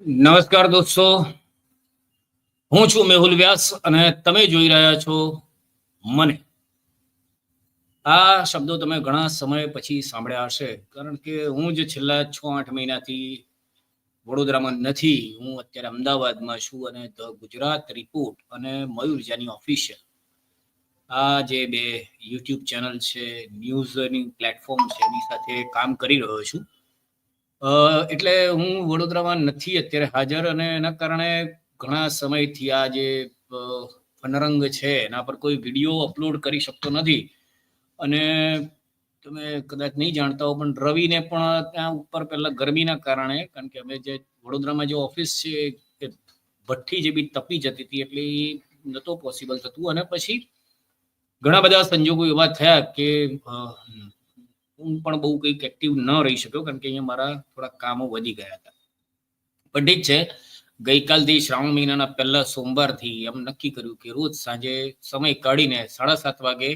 નમસ્કાર દોસ્તો. હું છું મેહુલ વ્યાસ અને તમે જોઈ રહ્યા છો મને. આ શબ્દો તમે ઘણા સમય પછી સાંભળ્યા હશે, કારણ કે હું જ છેલ્લા છ આઠ મહિનાથી વડોદરામાં નથી. હું અત્યારે અમદાવાદમાં છું અને ધ ગુજરાત રિપોર્ટ અને મયુર જાની ઓફિશિયલ. આ જે બે યુટ્યુબ ચેનલ છે ન્યૂઝની પ્લેટફોર્મ છે, એની સાથે કામ કરી રહ્યો છું. એટલે હું વડોદરામાં નથી અત્યારે હાજર અને એના કારણે ઘણા સમયથી આ જે ફનરંગ છે, એના પર કોઈ વીડિયો અપલોડ કરી શકતો નથી. અને તમે કદાચ નહીં જાણતા હો, પણ રવિને પણ ત્યાં ઉપર પહેલા ગરમીના કારણે, કારણ કે અમે જે વડોદરામાં જે ઓફિસ છે, એ ભઠ્ઠી જે બી તપી જતી હતી, એટલે એ નહોતો પોસિબલ થતું. અને પછી ઘણા બધા સંજોગો એવા થયા કે હું પણ બહુ કંઈક એક્ટિવ ન રહી શક્યો કારણ કે અહીંયા મારા થોડા કામો વધી ગયા હતા. પણ ઠીક છે, ગઈકાલથી શ્રાવણ મહિનાના પહેલા સોમવારથી એમ નક્કી કર્યું કે રોજ સાંજે સમય કાઢીને સાડા સાત વાગે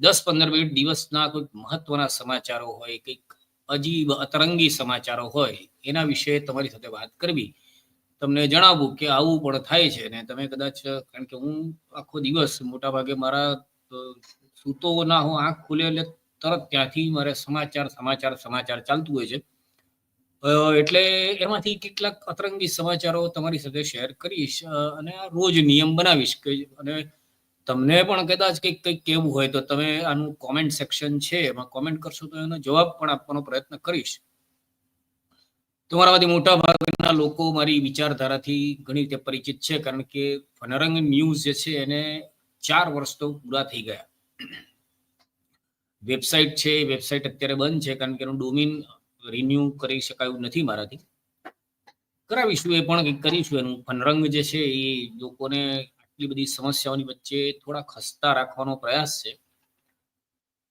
દસ પંદર મિનિટ દિવસના કોઈક મહત્વના સમાચારો હોય, કંઈક અજીબ, અતરંગી સમાચારો હોય, એના વિશે તમારી સાથે વાત કરવી. તમને જણાવું કે આવું પણ થાય છે ને તમે કદાચ, કારણ કે હું આખો દિવસ મોટા ભાગે મારા સૂતો ના હું આંખ ખુલે એટલે તરત ત્યાંથી મારે સમાચાર સમાચાર સમાચાર ચાલતું હોય છે. એટલે એમાંથી કેટલાક અતરંગી સમાચારો તમારી સાથે શેર કરીશ અને રોજ નિયમ બનાવીશ કે, અને તમને પણ કદાચ કંઈક કંઈક કહેવું હોય તો તમે આનું કોમેન્ટ સેક્શન છે એમાં કોમેન્ટ કરશો તો એનો જવાબ પણ આપવાનો પ્રયત્ન કરીશ. તમારામાંથી મોટા ભાગના લોકો મારી વિચારધારાથી ઘણી રીતે પરિચિત છે, કારણ કે ફનરંગ ન્યૂઝ જે છે એને ચાર વર્ષ તો પૂરા થઈ ગયા. વેબસાઇટ છે, એ વેબસાઇટ અત્યારે બંધ છે, કારણ કે એનું ડોમિન રિન્યુ કરી શકાયું નથી મારાથી. કરાવીશું, એ પણ કરીશું. એનું ફનરંગ જે છે, એ લોકોને આટલી બધી સમસ્યાઓની વચ્ચે થોડા ખસ્તા રાખવાનો પ્રયાસ છે.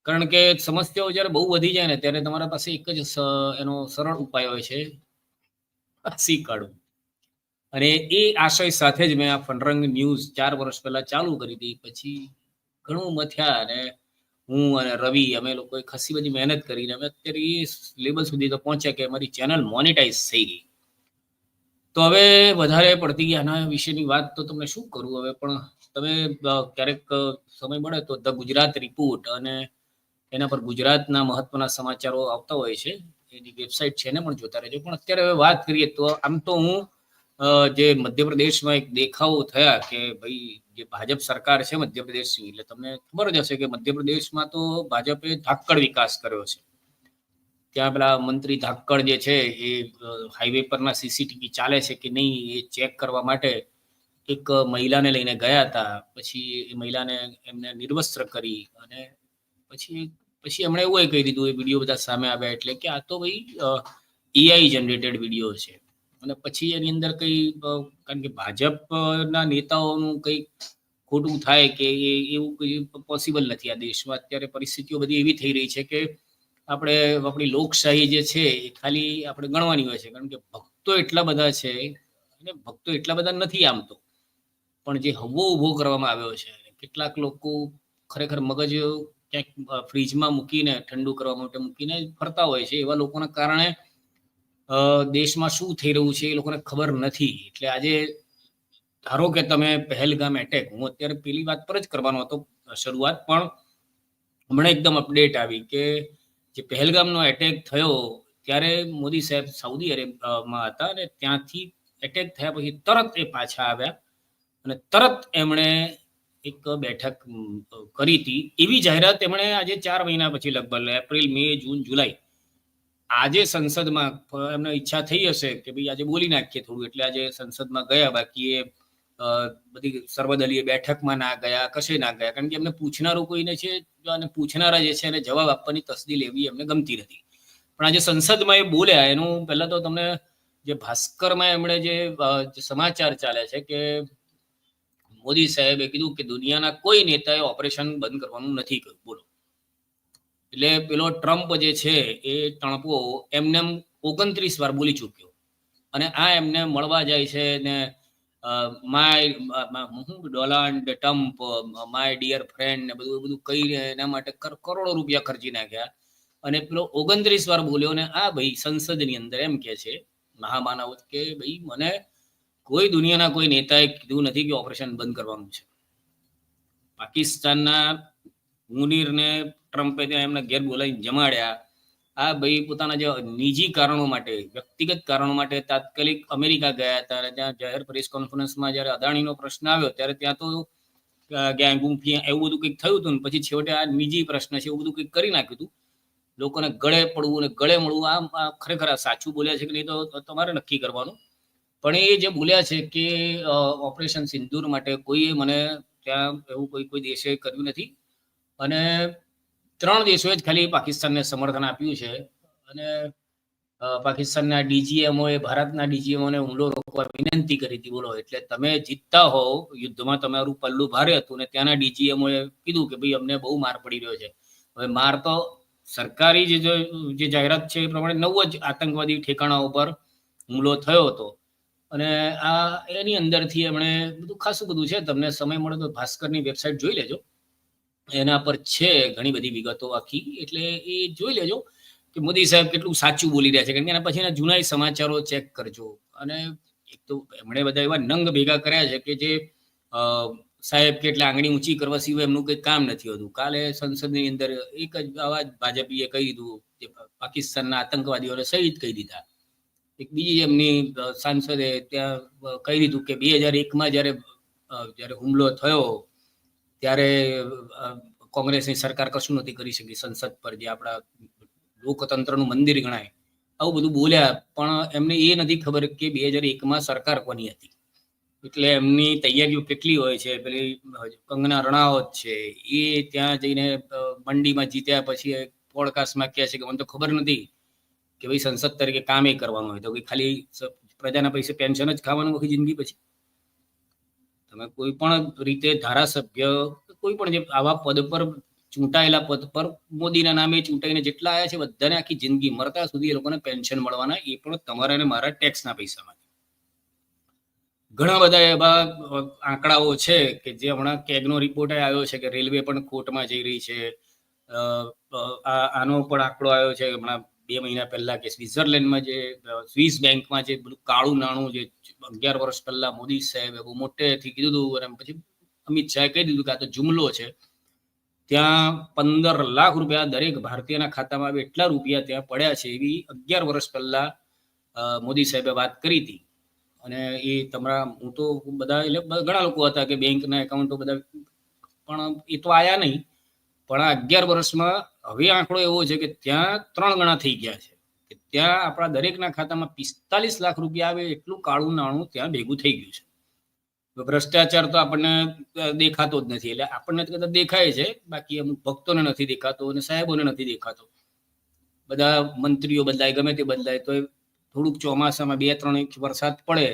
કારણ કે સમસ્યાઓ જ્યારે બહુ વધી જાય ને, ત્યારે તમારા પાસે એક જ એનો સરળ ઉપાય હોય છે હસી કાઢવું અને એ આશય સાથે જ મેં આ ફનરંગ ન્યૂઝ ચાર વર્ષ પહેલા ચાલુ કરી હતી. પછી ઘણું મથ્યા અને હું અને રવિ, અમે લોકોએ ખસી બધી મહેનત કરીને અમે અત્યારે એ લેવલ સુધી તો પહોંચ્યા કે અમારી ચેનલ મોનેટાઈઝ થઈ ગઈ. તો હવે વધારે પડતી આના વિશેની વાત તો તમને શું કરું? હવે પણ તમે ક્યારેક સમય મળે તો ધ ગુજરાત રિપોર્ટ અને એના પર ગુજરાતના મહત્વના સમાચારો આવતા હોય છે. એની વેબસાઇટ છે એને પણ જોતા રહેજો. પણ અત્યારે હવે વાત કરીએ તો આમ તો હું જે મધ્યપ્રદેશમાં એક દેખાવો થયા કે ભાઈ જે ભાજપ સરકાર છે મધ્યપ્રદેશની, એટલે તમને ખબર જ હશે કે મધ્યપ્રદેશમાં તો ભાજપે ધાકડ વિકાસ કર્યો છે. ત્યાં પેલા મંત્રી ધાકડ જે છે એ હાઈવે પરના સીસીટીવી ચાલે છે કે નહીં એ ચેક કરવા માટે એક મહિલાને લઈને ગયા હતા. પછી એ મહિલાને એમને નિર્વસ્ત્ર કરી અને પછી પછી એમણે એવું કહી દીધું, એ વીડિયો બધા સામે આવ્યા, એટલે કે આ તો ભાઈ એઆઈ જનરેટેડ વીડિયો છે. અને પછી એની અંદર કઈ કારણ કે ભાજપના નેતાઓનું કઈ ખોટું થાય કે એ, એવું કઈ પોસિબલ નથી આ દેશમાં. અત્યારે પરિસ્થિતિઓ બધી એવી થઈ રહી છે કે આપણે, આપણી લોકશાહી જે છે એ ખાલી આપણે ગણવાની હોય છે. કારણ કે ભક્તો એટલા બધા છે અને ભક્તો એટલા બધા નથી આમ તો. પણ જે હવો ઊભો કરવામાં આવ્યો છે કેટલાક લોકો ખરેખર મગજ ક્યાંક ફ્રીજમાં મૂકીને ઠંડુ કરવા માટે મૂકીને ફરતા હોય છે એવા લોકોના કારણે દેશમાં શું થઈ રહ્યું છે એ લોકોને ખબર નથી. એટલે આજે ધારો કે તમે પહેલગામ એટેક હું અત્યારે પેલી વાત પર જ કરવાનો હતો શરૂઆત, પણ હમણાં એકદમ અપડેટ આવી કે જે પહેલગામનો એટેક થયો ત્યારે મોદી સાહેબ સાઉદી અરેબિયામાં હતા અને ત્યાંથી એટેક થયા પછી તરત એ પાછા આવ્યા અને તરત એમણે એક બેઠક કરી હતી. એવી જાહેરાત એમણે આજે ચાર મહિના પછી લગભગ એપ્રિલ, મે, જૂન, જુલાઈ આજે સંસદમાં એમને ઈચ્છા થઈ હશે કે ભાઈ આજે બોલી નાખીએ થોડું, એટલે આજે સંસદમાં ગયા બાકી એ બધી સર્વદલીય બેઠકમાં ના ગયા, કશે ના ગયા, કારણ કે એમને પૂછનારું કોઈને છે અને પૂછનારા જે છે એને જવાબ આપવાની તસદી લેવી એમને ગમતી નથી. પણ આજે સંસદમાં એ બોલ્યા, એનું પહેલા તો તમને જે ભાસ્કરમાં એમણે જે સમાચાર ચાલે છે કે મોદી સાહેબે કીધું કે દુનિયાના કોઈ નેતાએ ઓપરેશન બંધ કરવાનું નથી કર્યું. બોલો. એટલે પેલો ટ્રમ્પ જે છે એ ટણપો એમને ઓગણત્રીસ વાર બોલી ચૂક્યો. અને આ એમને મળવા જાય છે ને my Donald Trump, my dear friend ને બધું બધું કહી એના માટે કર- કરોડો રૂપિયા ખર્ચી નાખ્યા. અને પેલો ઓગણત્રીસ વાર બોલ્યો ને, આ ભાઈ સંસદની અંદર એમ કે છે, મહામાનવ કે ભાઈ મને કોઈ દુનિયાના કોઈ નેતાએ કીધું નથી કે ઓપરેશન બંધ કરવાનું છે. પાકિસ્તાનના મુનીરને ટ્રમ્પે ત્યાં એમને ઘેર બોલાવીને જમાડ્યા. આ ભાઈ પોતાના જે નિજી કારણો માટે, વ્યક્તિગત કારણો માટે તાત્કાલિક અમેરિકા ગયા. હતા ત્યાં જાહેર પ્રેસ કોન્ફરન્સમાં જ્યારે અદાણીનો પ્રશ્ન આવ્યો, ત્યારે ત્યાં તો ગયા ગુંફી એવું બધું કંઈક થયું હતું ને, પછી છેવટે આ નિજી પ્રશ્ન છે એવું બધું કંઈક કરી નાખ્યું હતું. લોકોને ગળે પડવું ને ગળે મળવું આ ખરેખર સાચું બોલ્યા છે કે નહીં તો તમારે નક્કી કરવાનું. પણ એ જે બોલ્યા છે કે ઓપરેશન સિંદૂર માટે કોઈએ મને ત્યાં એવું કોઈ કોઈ દેશે કર્યું નથી. અને ત્રણ દેશોએ જ ખાલી પાકિસ્તાનને સમર્થન આપ્યું છે. અને પાકિસ્તાનના પાકિસ્તાનના ડીજીએમઓએ, ભારતના ડીજીએમઓને હુમલો રોકવા વિનંતી કરી હતી. બોલો, એટલે તમે જીતતા હોવ, યુદ્ધમાં તમારું પલ્લું ભારે હતું ને ત્યાંના ડીજીએમઓએ કીધું કે ભાઈ અમને બહુ માર પડી રહ્યો છે. હવે માર તો સરકારી જે જાહેરાત છે એ પ્રમાણે નવ જ આતંકવાદી ઠેકાણા ઉપર હુમલો થયો હતો. અને આ એની અંદરથી એમણે બધું ખાસું બધું છે. તમને સમય મળે તો ભાસ્કરની વેબસાઇટ જોઈ લેજો. એના પર છે ઘણી બધી વિગતો આખી. એટલે એ જોઈ લેજો કે મોદી સાહેબ કેટલું સાચું બોલી રહ્યા છે. કારણ કે એના પછીના જૂના સમાચારો ચેક કરજો. અને એક તો એમણે બધા એવા નંગ ભેગા કર્યા છે કે જે સાહેબ કે એટલે આંગળી ઊંચી કરવા સિવાય એમનું કંઈ કામ નથી હોતું. કાલે સંસદની અંદર એક જ અવાજ ભાજપીએ કહી દીધું કે પાકિસ્તાનના આતંકવાદીઓને શહીદ કહી દીધા. એક બીજી એમની સાંસદે ત્યાં કહી દીધું કે બે હજાર એકમાં જ્યારે જ્યારે હુમલો થયો ત્યારે કોંગ્રેસની સરકાર કશું નથી કરી શકી સંસદ પર, જે આપણા લોકતંત્રનું મંદિર ગણાય. આવું બધું બોલ્યા પણ એમને એ નથી ખબર કે બે હજાર એકમાં સરકાર કોની હતી. એટલે એમની તૈયારીઓ કેટલી હોય છે, પેલી કંગના રણાવત છે, એ ત્યાં જઈને મંડીમાં જીત્યા પછી પોડકાસ્ટમાં કહે છે કે મને તો ખબર નથી કે ભાઈ સંસદ તરીકે કામ એ કરવાનું હોય તો ખાલી પ્રજાના પૈસે પેન્શન જ ખાવાનું આખી જિંદગી પછી? તમે કોઈ પણ રીતે ધારાસભ્ય, કોઈ પણ જે આવા પદ પર ચૂંટાયેલા પદ પર મોદીના નામે ચૂંટાઈને જેટલા આવ્યા છે, બધાને આખી જિંદગી મરતા સુધી એ લોકોને પેન્શન મળવાના, એ પણ તમારા અને મારા ટેક્સના પૈસામાંથી. ઘણા બધા એવા આંકડાઓ છે કે જે હમણાં કેગનો રિપોર્ટ આવ્યો છે કે રેલવે પણ ખોટમાં જઈ રહી છે. આનો પણ આંકડો આવ્યો છે, હમણાં બે મહિના પહેલા કે સ્વિટ્ઝરલેન્ડમાં જે સ્વિસ બેંકમાં જે બધું કાળું નાણું જે અગિયાર વર્ષ પહેલા મોદી સાહેબે બહુ મોટેથી કીધું હતું અને પછી અમિત શાહે કહી દીધું કે આ તો જુમલો છે. ત્યાં પંદર લાખ રૂપિયા દરેક ભારતીયના ખાતામાં એટલા રૂપિયા ત્યાં પડ્યા છે એવી અગિયાર વર્ષ પહેલા મોદી સાહેબે વાત કરી હતી. અને એ તમારા, હું તો બધા એટલે ઘણા લોકો હતા કે બેંકના એકાઉન્ટો બધા, પણ એ તો આયા નહીં. પણ આ અગિયાર વર્ષમાં હવે આંકડો એવો છે કે ત્યાં ત્રણ ગણા થઈ ગયા છે. કે ત્યાં આપણા દરેકના ખાતામાં પિસ્તાલીસ લાખ રૂપિયા આવે એટલું કાળું નાણું ત્યાં ભેગું થઈ ગયું છે. ભ્રષ્ટાચાર તો આપણને દેખાતો જ નથી. એટલે આપણને કદાચ દેખાય છે. બાકી અમુક ભક્તોને નથી દેખાતો અને સાહેબોને નથી દેખાતો. બધા મંત્રીઓ બદલાય, ગમે તે બદલાય તો થોડુંક ચોમાસામાં બે, ત્રણ ઇંચ વરસાદ પડે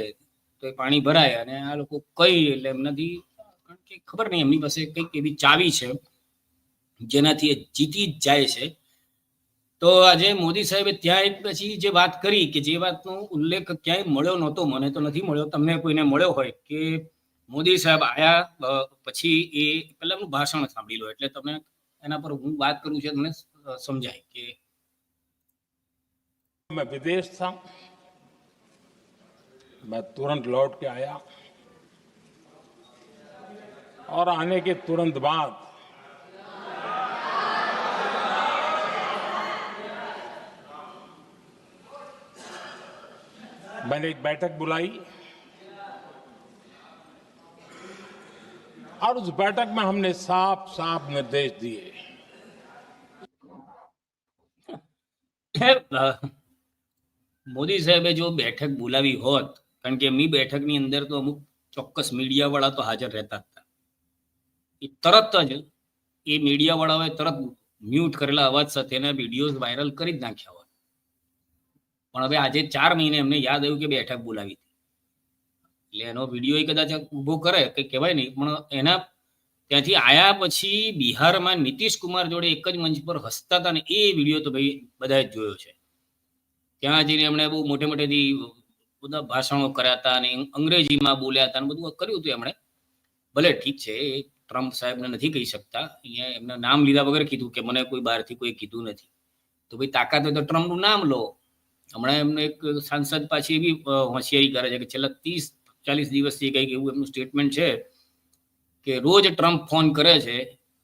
તો એ પાણી ભરાય. અને આ લોકો કઈ, એટલે એમનાથી કારણ કે ખબર નહીં, એમની પાસે કંઈક એવી ચાવી છે. જેનાથી એ જીતી જ જાય છે તો આજે મોદી સાહેબે ત્યાં એક પછી જે વાત કરી કે જે વાતનો ઉલ્લેખ ક્યાંય મળ્યો નહોતો મને તો નથી મળ્યો તમને કોઈને મળ્યો હોય કે મોદી સાહેબ આયા અ, પછી એ પહેલા એમનું ભાષણ સાંભળી લો એટલે તમને એના પર હું વાત કરું છું તમને અ, સમજાય કે मैं विदेश था मैं तुरंत लौट के आया और आने के तुरंत बाद मैंने एक बैठक बुलाई और उस बैठक में हमने साफ साफ निर्देश दिए અ, મોદી સાહેબે જો બેઠક બોલાવી હોત કારણ કે એમની બેઠકની અંદર તો અમુક ચોક્કસ મીડિયા વાળા તો હાજર રહેતા જ હતા એ તરત જ એ મીડિયા વાળાઓએ તરત મ્યુટ કરેલા અવાજ સાથે એના વિડીયો વાયરલ કરી જ નાખ્યા હોત પણ હવે આજે ચાર મહિને એમને યાદ આવ્યું કે બેઠક બોલાવી હતી. એટલે એનો વીડિયો કદાચ ઊભો કરે કે કહેવાય નહીં, પણ એના ત્યાંથી આયા પછી બિહારમાં નીતિશ કુમાર જોડે એક જ મંચ પર હસતા હતા ને એ વીડિયો તો ભાઈ બધાએ જ જોયો છે. ત્યાં જઈને એમણે બહુ મોટે મોટેથી બધા ભાષણો કર્યા હતા અને અંગ્રેજીમાં બોલ્યા હતા અને બધું કર્યું હતું એમણે. ભલે ઠીક છે, એ ટ્રમ્પ સાહેબને નથી કહી શકતા. અહીંયા એમના નામ લીધા વગર કીધું કે મને કોઈ બહારથી કોઈ કીધું નથી. તો ભાઈ તાકાત હોય તો ટ્રમ્પનું નામ લો. હમણાં એમને એક સાંસદ પાછી એવી હોશિયારી કરે છે કે છેલ્લા ત્રીસ, ચાલીસ દિવસથી કંઈક એવું એમનું સ્ટેટમેન્ટ છે કે રોજ ટ્રમ્પ ફોન કરે છે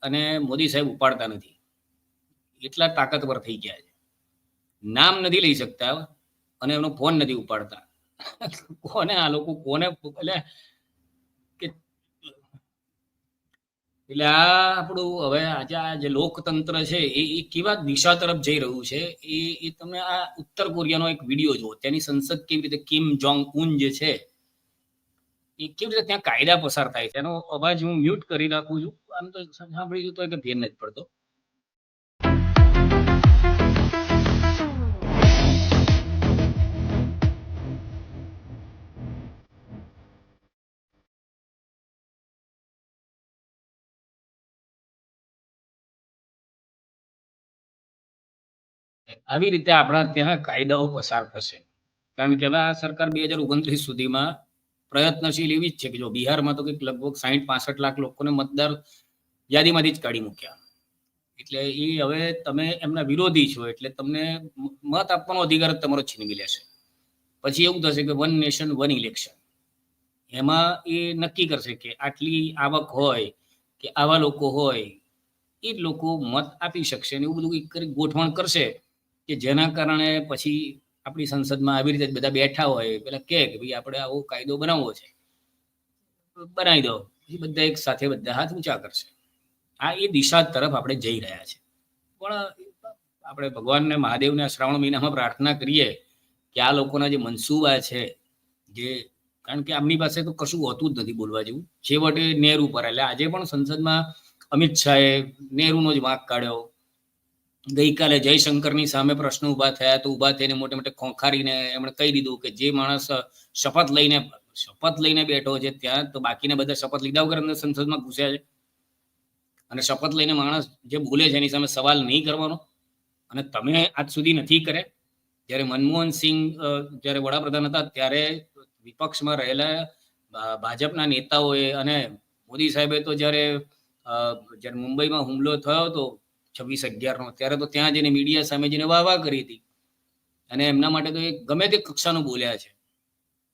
અને મોદી સાહેબ ઉપાડતા નથી. એટલા તાકાતવર થઈ ગયા છે. નામ નથી લઈ શકતા અને એમનો ફોન નથી ઉપાડતા. કોને આ લોકો, કોને, એટલે કે એટલે આ આપણું હવે આજે આ જે લોકતંત્ર છે, એ એ કેવા દિશા તરફ જઈ રહ્યું છે, એ એ તમે આ ઉત્તર કોરિયાનો એક વીડિયો જુઓ. તેની સંસદ કેવી રીતે કિમ જોંગ ઉન જે છે, એ કેવી રીતે ત્યાં કાયદા પસાર થાય છે? એનો અવાજ હું મ્યુટ કરી રાખું છું. આમ તો સાંભળી તો કે ફેર નથી પડતો. આવી રીતે આપણા ત્યાં કાયદાઓ પસાર થશે. કારણ કે આ સરકાર બે હજાર ઓગણત્રીસ સુધીમાં પ્રયત્નશીલ એવી જ છે કે જો બિહારમાં તો કંઈક લગભગ સાહીઠ પાસઠ લાખ લોકોને મતદાર યાદીમાંથી જ કાઢી મૂક્યા. એટલે એ હવે તમે એમના વિરોધી છો, એટલે તમને મત આપવાનો અધિકાર તમારો છીનવી લેશે. પછી એવું થશે કે વન નેશન, વન ઇલેક્શન. એમાં એ નક્કી કરશે કે આટલી આવક હોય, કે આવા લોકો હોય, એ લોકો મત આપી શકશે ને એવું બધું કરી ગોઠવણ કરશે. કે જેના કારણે પછી આપણી સંસદમાં આવી રીતે બધા બેઠા હોય, પેલા કે ભાઈ આપણે આવો કાયદો બનાવવો છે. બનાવી દો. પછી બધા એક સાથે બધા હાથ ઊંચા કરશે. આ એ દિશા તરફ આપણે જઈ રહ્યા છે. પણ આપણે ભગવાનને, મહાદેવને શ્રાવણ મહિનામાં પ્રાર્થના કરીએ કે આ લોકોના જે મનસુબા છે, જે કારણ કે આમની પાસે તો કશું હોતું જ નથી બોલવા જેવું. છેવટે નેહરુ પર એટલે આજે પણ સંસદમાં અમિત શાહે નેહરુનો જ વાંક કાઢ્યો. ગઈકાલે જયશંકરની સામે પ્રશ્ન ઊભા થયા તો ઊભા થઈને મોટે મોટે ખોંખારીને એમણે કહી દીધું કે જે માણસ શપથ લઈને શપથ લઈને બેઠો છે ત્યાં, તો બાકીના બધા શપથ લીધા વગર અંદર સંસદમાં ઘૂસ્યા છે. અને શપથ લઈને માણસ જે બોલે છે એની સામે સવાલ નહીં કરવાનો. અને તમે આજ સુધી નથી કરે જ્યારે મનમોહન સિંહ જ્યારે વડાપ્રધાન હતા, ત્યારે વિપક્ષમાં રહેલા ભાજપના નેતાઓએ અને મોદી સાહેબે તો જ્યારે જ્યારે મુંબઈમાં હુમલો થયો હતો છવ્વીસ અગિયારનો. ત્યારે તો ત્યાં જઈને મીડિયા સામે જઈને વાહ વાહ કરી હતી. અને એમના માટે તો એ ગમે તે કક્ષાનું બોલ્યા છે.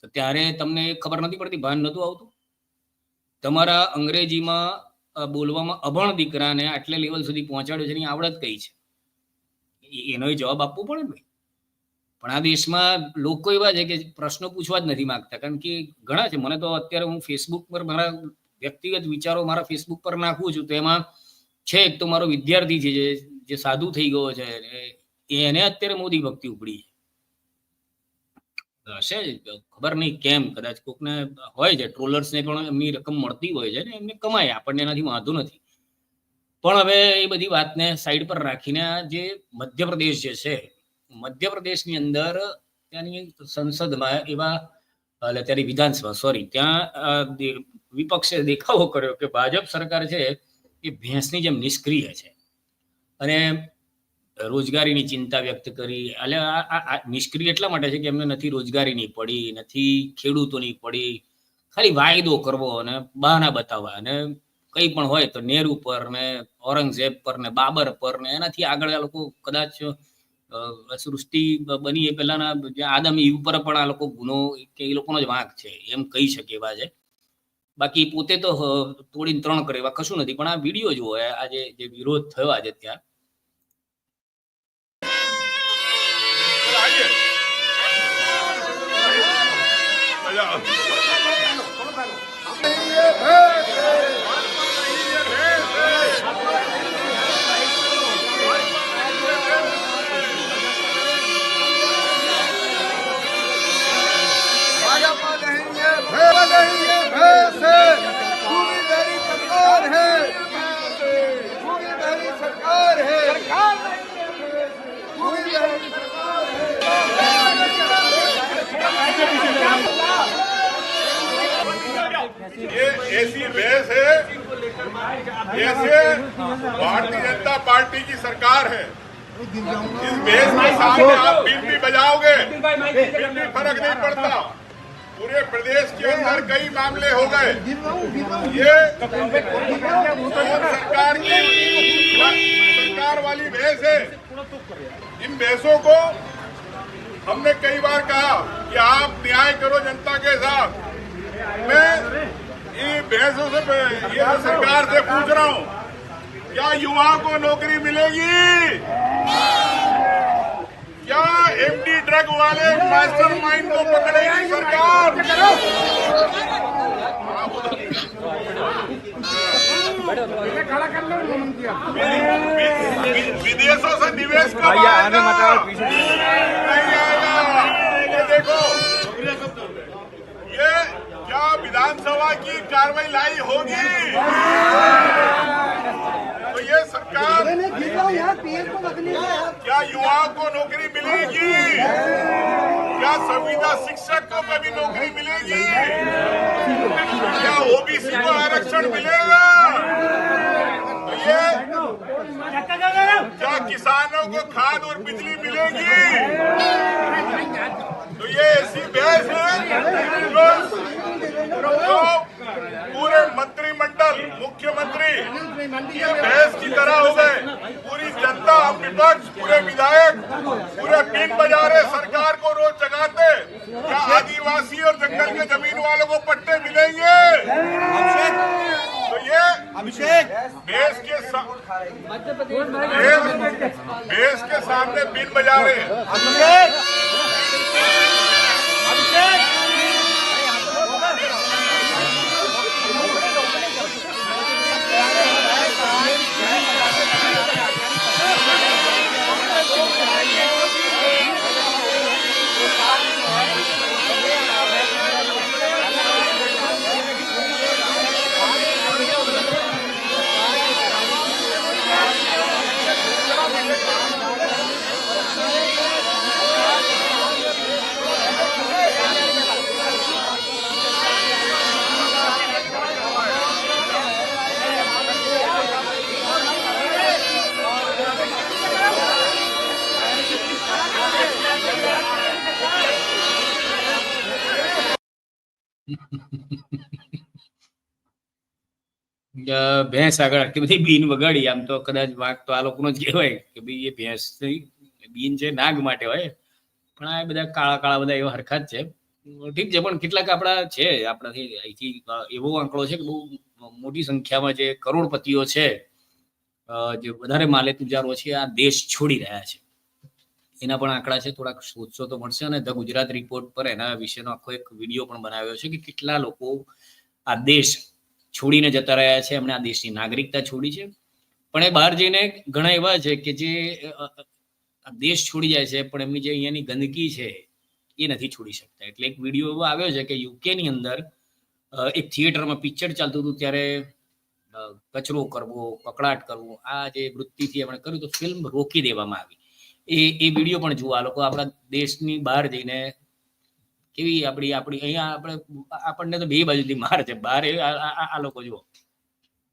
તો ત્યારે તમને ખબર નથી પડતી, ભાન નહોતું આવતું? તમારા અંગ્રેજીમાં બોલવામાં અભણ દીકરાને આટલે લેવલ સુધી પહોંચાડ્યો છે એની આવડત કઈ છે? એનો જવાબ આપવો પડે ને પણ આ દેશમાં લોકો એવા છે કે પ્રશ્નો પૂછવા જ નથી માંગતા. કારણ કે ઘણા છે. મને તો અત્યારે હું ફેસબુક પર મારા વ્યક્તિગત વિચારો મારા ફેસબુક પર નાખું છું તો એમાં છે, એક તો મારો વિદ્યાર્થી છે જે સાધુ થઈ ગયો છે એને અત્યારે મોદી ભક્તિ ઉપડી હશે ખબર નહીં કેમ, કદાચ કોકને હોય છે, ટ્રોલર્સને પણ એમની રકમ મળતી હોય છે ને એમને કમાય, આપણને એનાથી વાંધો નથી. પણ હવે એ બધી વાતને સાઈડ પર રાખીને જે મધ્યપ્રદેશ જે છે, મધ્યપ્રદેશની અંદર ત્યાંની સંસદમાં એવા, એટલે ત્યારે વિધાનસભા સોરી ત્યાં વિપક્ષે દેખાવો કર્યો કે ભાજપ સરકાર છે એ ભેંસની જેમ નિષ્ક્રિય છે. અને રોજગારીની ચિંતા વ્યક્ત કરી, એટલે આ નિષ્ક્રિય એટલા માટે છે કે એમને નથી રોજગારીની પડી, નથી ખેડૂતોની પડી. ખાલી વાયદો કરવો અને બહાના બતાવવા અને કંઈ પણ હોય તો નેહરુ પર ને ઔરંગઝેબ પર ને બાબર પર ને એનાથી આગળ આ લોકો કદાચ સૃષ્ટિ બની એ પહેલાના જે આદમી ઉપર પણ આ લોકો ગુનો કે એ લોકોનો જ વાંક છે. એમ કહી શકે એવા છે. બાકી પોતે તો તોડીને ત્રણ કરે એવા કશું નથી. પણ આ વીડિયો જુઓ આજે જે વિરોધ થયો આજે ત્યાં. Yeah. जैसे भारतीय जनता पार्टी की सरकार है। इस बहस के सामने आप बिल भी बजाओगे बिल भी फ़र्क नहीं पड़ता। पूरे प्रदेश के अंदर कई मामले हो गए। ये सरकार की सरकार वाली बहस है। इन बहसों को हमने कई बार कहा कि आप न्याय करो जनता के साथ। मैं ये बहसों से ये सरकार से पूछ रहा हूँ क्या युवाओं को नौकरी मिलेगी? क्या एमडी ड्रग वाले मास्टरमाइंड को पकड़ेगी सरकार? विदेशों से निवेश कब आएगा नहीं आएगा। ये देखो ये क्या विधानसभा की कार्रवाई लाई होगी। तो ये सरकार क्या युवाओं को नौकरी मिलेगी? क्या संविदा शिक्षक को कभी नौकरी मिलेगी? क्या ओबीसी को आरक्षण मिलेगा? तो ये क्या किसानों को खाद और बिजली मिलेगी? तो ये ऐसी बहस है पूरे मंत्रिमंडल मुख्यमंत्री ये बहस की तरह हो गए। पूरी जनता विपक्ष पूरे विधायक पूरे बिन बजा रहे सरकार को रोज जगाते। क्या आदिवासी और जंगल के ज़मीन वालों को पट्टे मिलेंगे? तो ये अभिषेक। देश के देश के सामने बिन बजा रहे हैं अभिषेक। अभिषेक। ભેંસ આગળ આટલી બધી બીન વગાડી. આમ તો કદાચ વાંક તો આ લોકોનો જ કહેવાય કે ભાઈ એ ભેંસ બીન છે નાગ માટે હોય. પણ આ બધા કાળા કાળા બધા એવા હરખા જ છે. ઠીક છે, પણ કેટલાક આપણા છે, આપણાથી અહીંથી એવો આંકડો છે કે બહુ મોટી સંખ્યામાં જે કરોડપતિઓ છે જે વધારે માલે તુજારો છે, આ દેશ છોડી રહ્યા છે. એના પણ આંકડા છે, થોડાક શોધશો તો મળશે. અને ધ ગુજરાત રિપોર્ટ પર એના વિશેનો આખો એક વીડિયો પણ બનાવ્યો છે કે કેટલા લોકો આ દેશ છોડીને જતા રહ્યા છે. એમણે આ દેશની નાગરિકતા છોડી છે. પણ એ બહાર જઈને ઘણા એવા છે કે જે દેશ છોડી જાય છે, પણ એમની જે અહીંયાની ગંદકી છે, એ નથી છોડી શકતા. એટલે એક વીડિયો એવો આવ્યો છે કે યુકે ની અંદર એક થિયેટરમાં પિક્ચર ચાલતું હતું ત્યારે કચરો કરવો કકડાટ કરવો, આ જે વૃત્તિથી એમણે કર્યું તો ફિલ્મ રોકી દેવામાં આવી. એ એ વીડિયો પણ જુઓ. આ લોકો આપણા દેશની બહાર જઈને કેવી આપણી આપણી અહીંયા આપણે આપણને તો બે બાજુથી માર છે બહાર એ આ આ- આ લોકો જુઓ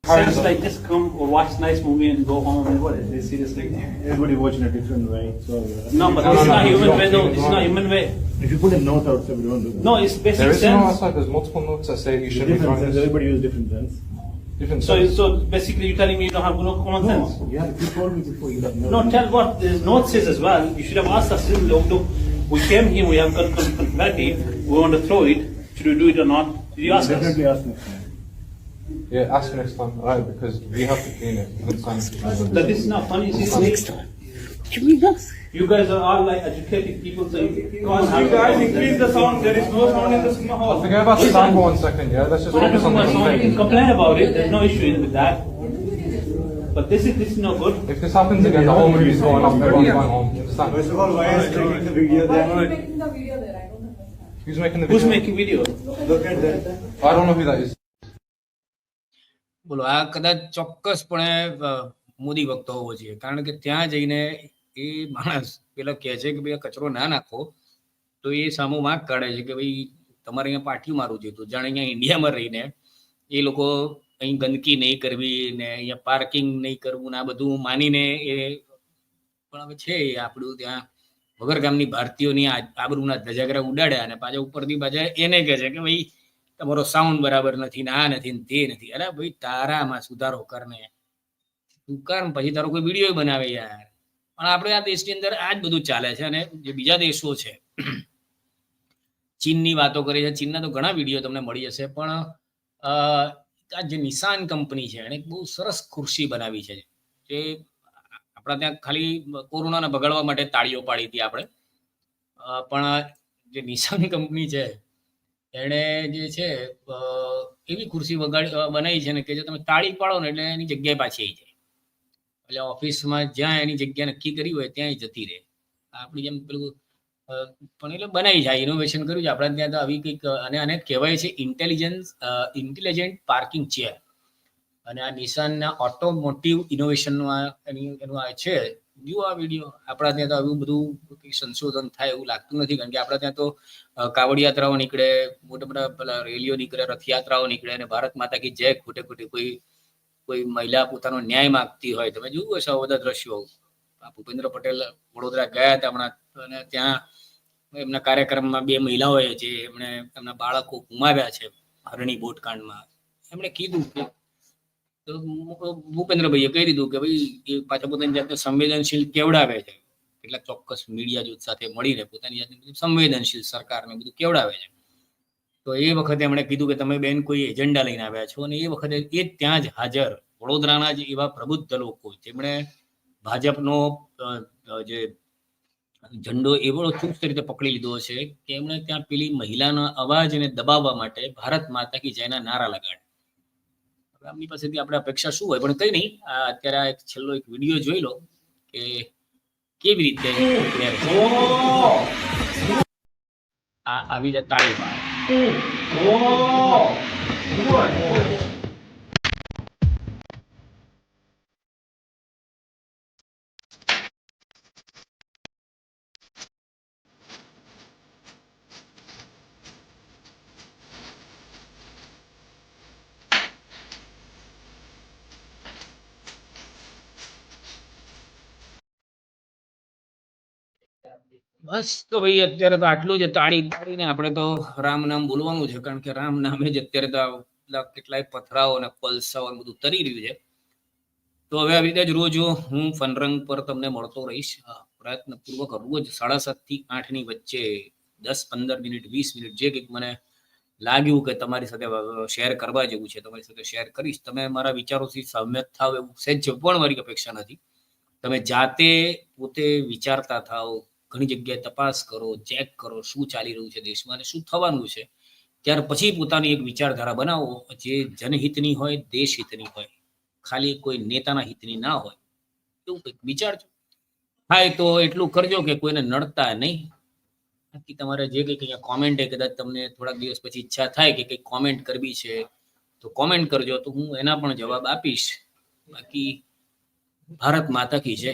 Sounds like just come or watch nice movie and go home and what is this seriously? Everybody watching a different way. So uh, No, but this is not human way. No, this is not human way. if you put a note outside, we don't do that. No, it's basic There is no sense. outside. There's multiple notes that say you should be different throwing sense. this. Everybody use different sense. Different So, sense. so basically, you're telling me you don't have no common sense. No, you, have, you told me before you got no. No, tell what the note says as well. You should have asked us. Look, look, we came here. We have con- con- confetti. We want to throw it. Should we do it or not? Did you ask us? Definitely ask next time. Yeah, ask next time, right? Because we have to clean it. Next time. That this is not funny. Seriously. You guys are all like educated people, so you can't have. You guys increase the sound, there is no sound in the cinema hall. Forget about the sound for one second, yeah? Let's just But focus on the someone can complain about it. There's no issue with that. But this is this is no good. If this happens again, the whole movie is going off, everyone's going home. You? First of all, why is taking the video Why are you making the video there? I don't understand. Who's making the video? Who's making video? Look at that. I don't know who that is. બોલો આ કદાચ ચોક્કસપણે મોદી ભક્ત હોવો જોઈએ કારણ કે ત્યાં જઈને એ માણસ પેલા કહે છે કે ભાઈ કચરો ના નાખો તો એ સામો વાંક કાઢે છે કે ભાઈ તમારે અહીંયા પાટિયું મારવું જોઈએ તો જાણે અહીંયા ઇન્ડિયામાં રહીને એ લોકો અહીં ગંદકી નહીં કરવી ને અહીંયા પાર્કિંગ નહીં કરવું ને આ બધું માનીને એ પણ હવે છે આપણું ત્યાં વગર ગામની ભારતીયોની આબરૂના ધજાગરા ઉડાડ્યા અને પાછા ઉપરથી પાછા એને કહે છે કે ભાઈ, તમારો સાઉન્ડ બરાબર નથી ને આ નથી ને તે નથી. અરે ભાઈ, તારામાં સુધારો કરને. તું કર પછી તારો કોઈ વીડિયો બનાવે યાર. પણ આપણે આ દેશની અંદર આ જ બધું ચાલે છે અને જે બીજા દેશો છે, ચીનની વાતો કરી છે. ચીનના તો ઘણા વીડિયો તમને મળી જશે, પણ આ જે નિશાન કંપની છે એણે બહુ સરસ ખુરશી બનાવી છે. જે આપણા ત્યાં ખાલી કોરોનાને ભગાડવા માટે તાળીઓ પાડી હતી આપણે. પણ જે નિશાન કંપની છે એણે જે છે એવી ખુરશી વગાડી બનાવી છે ને કે જો તમે તાળી પાડો ને એટલે એની જગ્યાએ પાછી આવી જાય. એટલે ઓફિસમાં જ્યાં એની જગ્યા નક્કી કરી હોય ત્યાં જતી રહે. આપણી જેમ પેલું પણ એટલે બનાવી જાય ઇનોવેશન કર્યું છે. આપણા ત્યાં તો આવી કંઈક, અને આને કહેવાય છે ઇન્ટેલિજન્સ ઇન્ટેલિજન્ટ પાર્કિંગ ચેર અને આ નિશાનના ઓટોમોટિવ ઇનોવેશનનું આ, એની, એનું આ છે. જુઓ આ વીડિયો આપણા ત્યાં તો આવું બધું સંશોધન થાય એવું લાગતું નથી, કારણ કે આપણા ત્યાં તો કાવડયાત્રાઓ નીકળે, મોટા મોટા પેલા રેલીઓ નીકળે, રથયાત્રાઓ નીકળે, અને ભારત માતા કી જય ખોટે ખોટે કોઈ કોઈ મહિલા પોતાનો ન્યાય માગતી હોય. તમે જોયું હશે બધા દ્રશ્યો. ભૂપેન્દ્ર પટેલ વડોદરા ગયા હતા હમણાં, અને ત્યાં એમના કાર્યક્રમમાં બે મહિલાઓએ જે એમણે એમના બાળકો ગુમાવ્યા છે હરણી બોટકાંડમાં, એમણે કીધું કે ભૂપેન્દ્રભાઈએ કહી દીધું કે ભાઈ, એ પાછા પોતાની જાતને સંવેદનશીલ કેવડાવે છે. કેટલાક ચોક્કસ મીડિયા જૂથ સાથે મળીને પોતાની જાતને બધું સંવેદનશીલ સરકારને બધું કેવડાવે છે. તો એ વખતે એમણે કીધું કે, તમે બેન કોઈ એજન્ડા લઈને આવ્યા છો? અને એ વખતે એ ત્યાં જ હાજર વડોદરાના જ એવા પ્રબુદ્ધ લોકો જેમણે ભાજપનો જે ઝંડો એવો ચુસ્ત રીતે પકડી લીધો છે કે એમણે ત્યાં પેલી મહિલાના અવાજને દબાવવા માટે ભારત માતા કી જયના નારા લગાડ્યા. આમની પાસેથી આપણે અપેક્ષા શું હોય? પણ કઈ નહીં આ અત્યારે આ એક છેલ્લો એક વીડિયો જોઈ લો કે કેવી રીતે આ આવી જાય તાળી બસ તો ભાઈ અત્યારે તો આટલું જ તાળી તાળીને આપણે તો રામ નામ બોલવાનું છે, કારણ કે રામ નામે જ અત્યારે તો કેટલાય પથરાઓ અને પલસાઓ બધું તરી રહ્યું છે. તો હવે આવી રીતે જ રોજ હું ફનરંગ પર તમને મળતો રહીશ. પ્રયત્નપૂર્વક રોજ સાડા સાતથી આઠની વચ્ચે દસ, પંદર મિનિટ, વીસ મિનિટ જે કંઈક મને લાગ્યું કે તમારી સાથે શેર કરવા જેવું છે, તમારી સાથે શેર કરીશ. તમે મારા વિચારોથી સહમત થાવ એવું સહેજ પણ મારી અપેક્ષા નથી. તમે જાતે પોતે વિચારતા થાવ ઘણી જગ્યાએ તપાસ કરો, ચેક કરો, શું ચાલી રહ્યું છે દેશમાં અને શું થવાનું છે. ત્યાર પછી પોતાની એક વિચારધારા બનાવો જે જનહિતની હોય દેશ હોય. ખાલી કોઈ નેતાના હિતની ના હોય. એવું કંઈક વિચારજો. થાય તો એટલું કરજો કે કોઈને નડતા નહીં. બાકી તમારે જે કંઈક અહીંયા કોમેન્ટ કદાચ તમને થોડાક દિવસ પછી ઈચ્છા થાય કે કંઈક કોમેન્ટ કરવી છે, તો કોમેન્ટ કરજો. તો હું એના પણ જવાબ આપીશ. બાકી ભારત માતા કી જય.